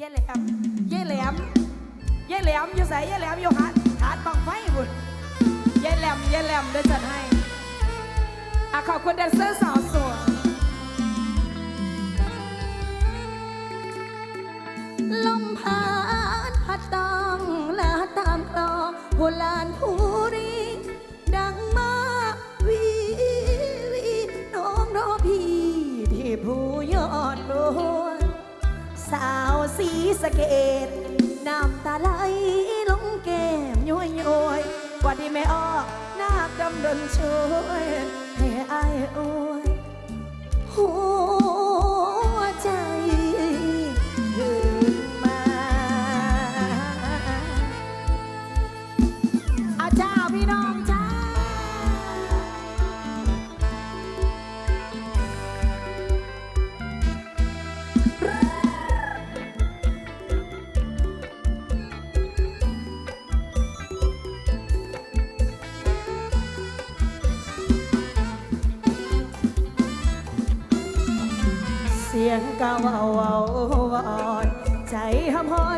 เย่แหลมเย่แหลมเย่แหลมอยู่ใส่เย่แหลมอยู่หาดหาดบังไฟบุญเย่แหลมเย่แหลมเดี๋ยวจัดให้อะขอบคุณแดนเซอร์สาวสวยลมพัดพัดตองลาตามคลองโบราณภูรีดังมาวีวีน้องรอพี่ที่ผู้ยอดรวย สาวสีสะเกดน้ำตาไหลลงแก้มย้อยย้อยกว่าที่ไม่ออกนาคดำดนช่วยให้อายอวยหัวใจาวาววาววอนใจหำหอน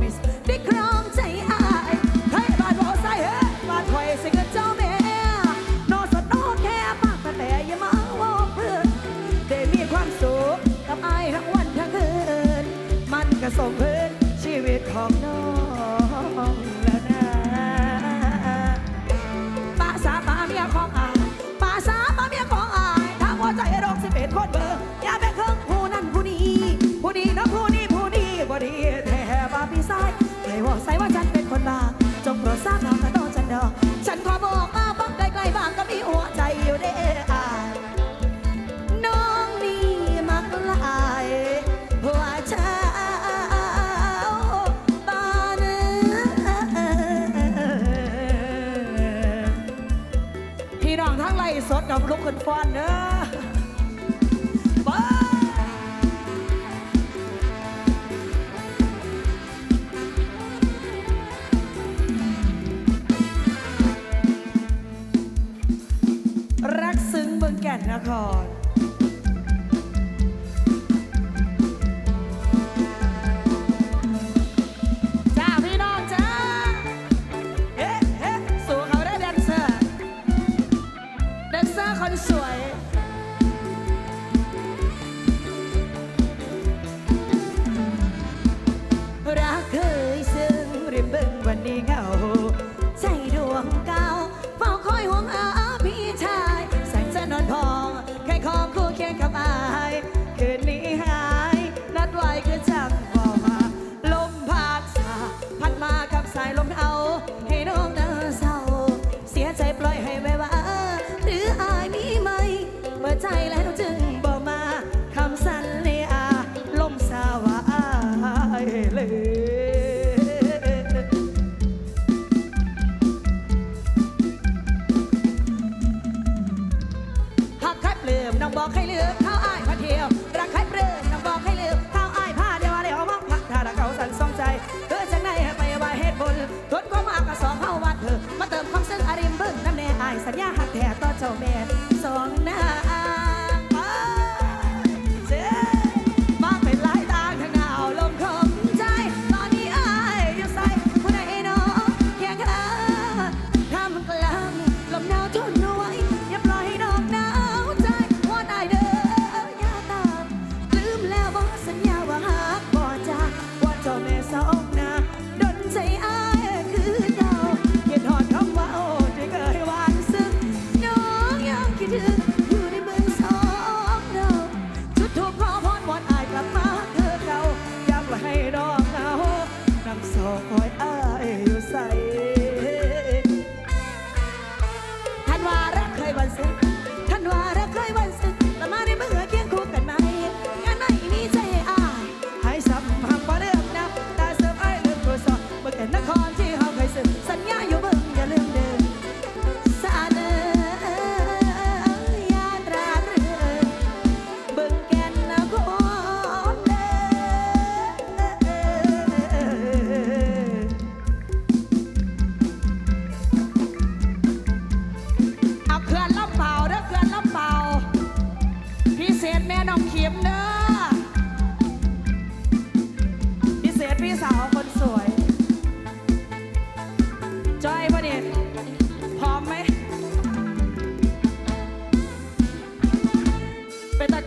mis for none.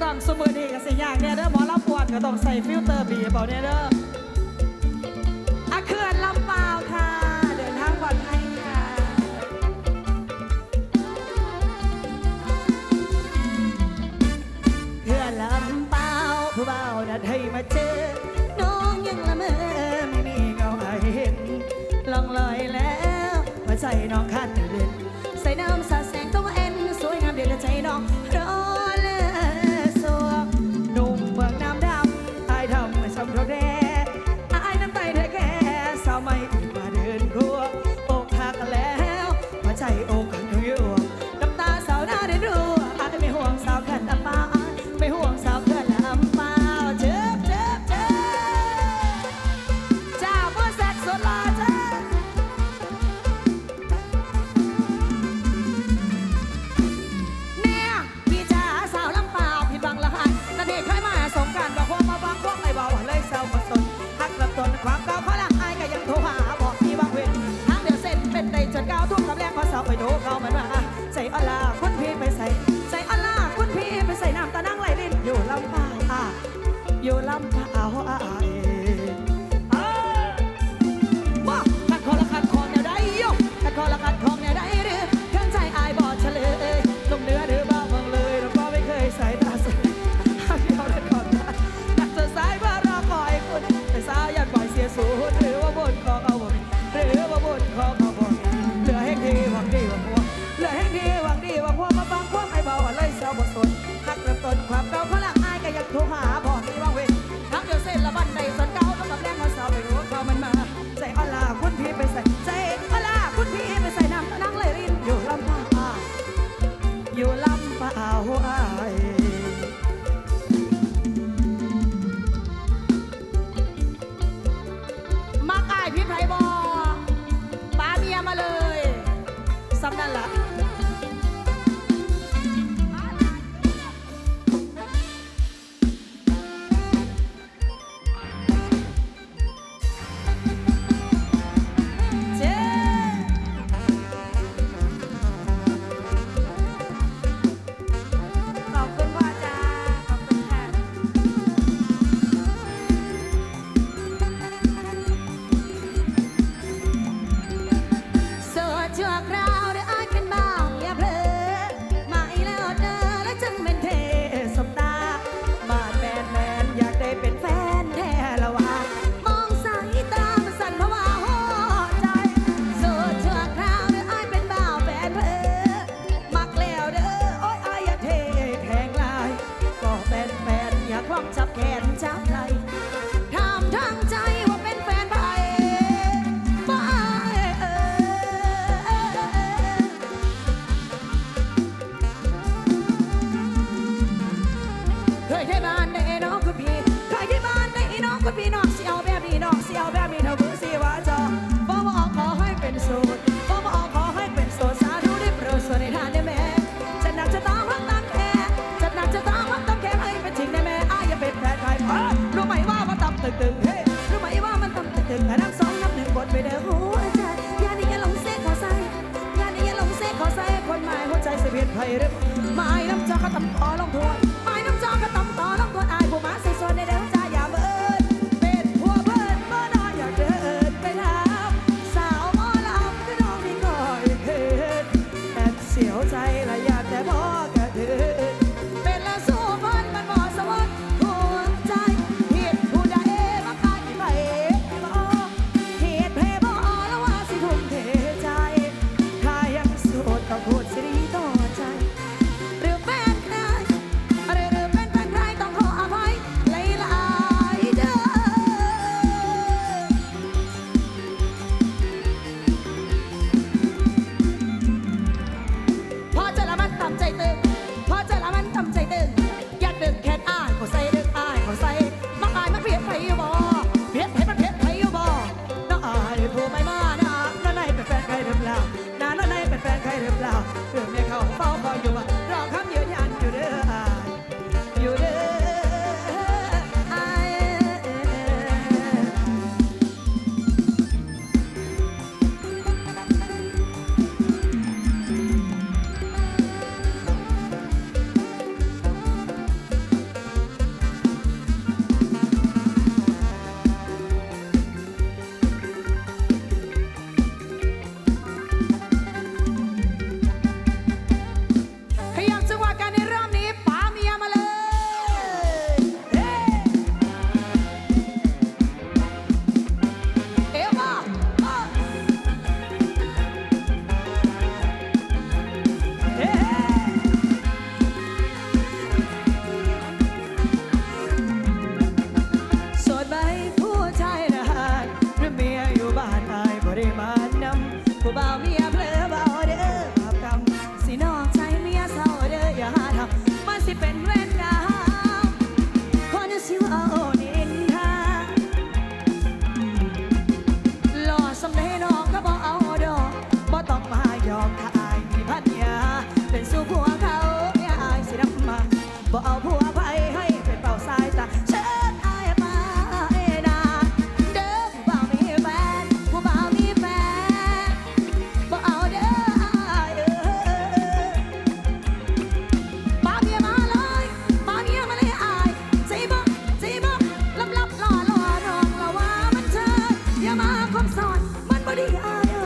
ต้องสมือดีกับสิย่างเนี่ยเด้อหมอลำปวดก็ต้องใส่ฟิลเตอร์บีเปล่าเนี่ยเด้ออาเขื่อนลำเปล่าค่ะ เดินทางปลอดภัยค่ะ เขื่อนลำเปล่าผู้เบานัดให้มาเจอ น้องยังละเมอไม่มีเงาให้เห็นลองลอยแล้วมาใส่น้องคัน до ความสอนมันบ่ดีอาย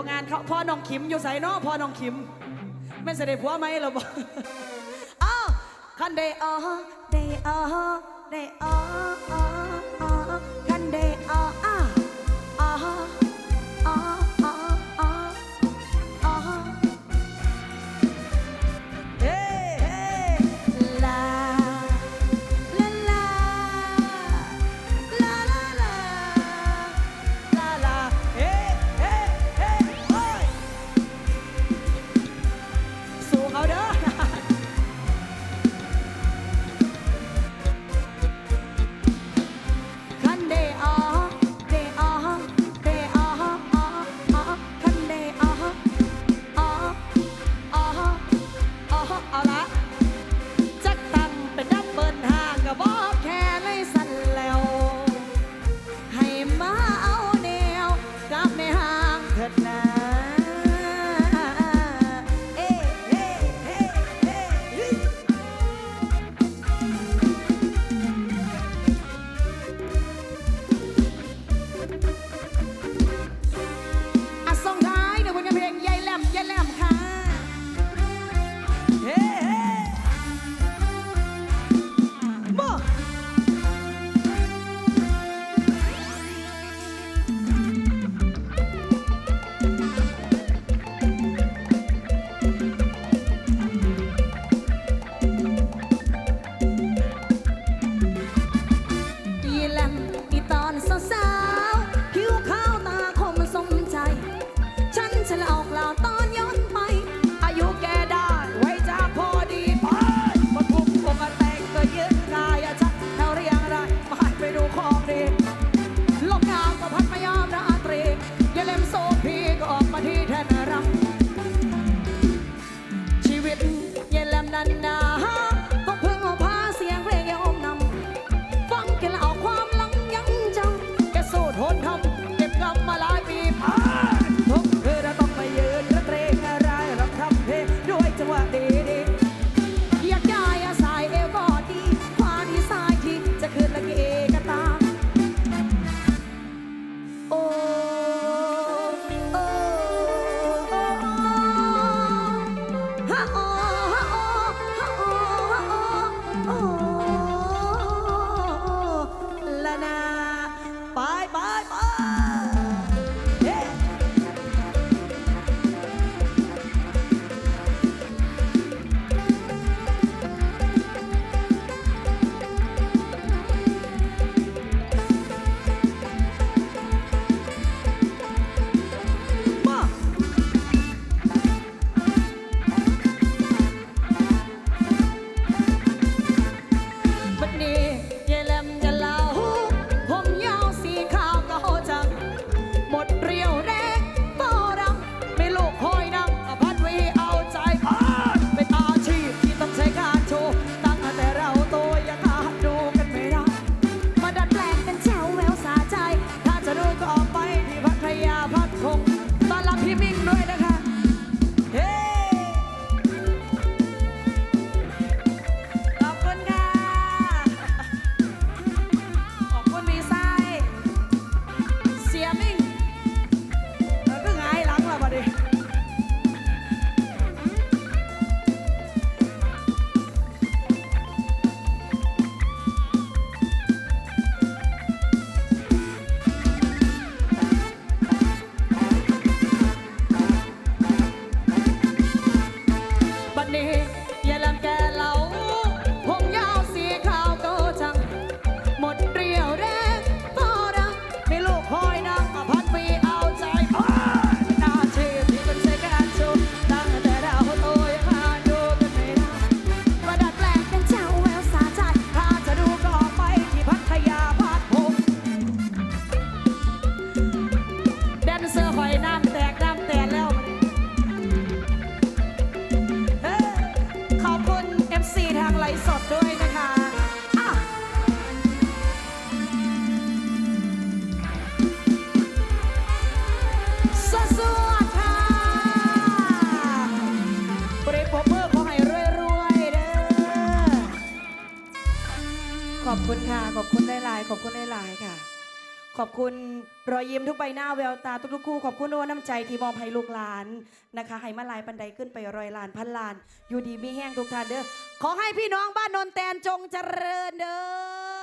วงานเขาพ่อน้องขิมอยู่ใส่นอพ่อน้องขิมไม่นเสด็ผัวไหมเราบอกอ้าวคันเดอ๋อไดอ๋อไดออ รำ ขอบคุณรอยยิ้มทุกใบหน้าแววตาทุกๆคู่ขอบคุณด้วยน้ำใจที่มอบให้ลูกหลานนะคะให้มาลายปันไดขึ้นไปรอยลานพันลาน อยู่ดีมีแห้งทุกท่านเด้อขอให้พี่น้องบ้านนนแตนจงเจริญเด้อ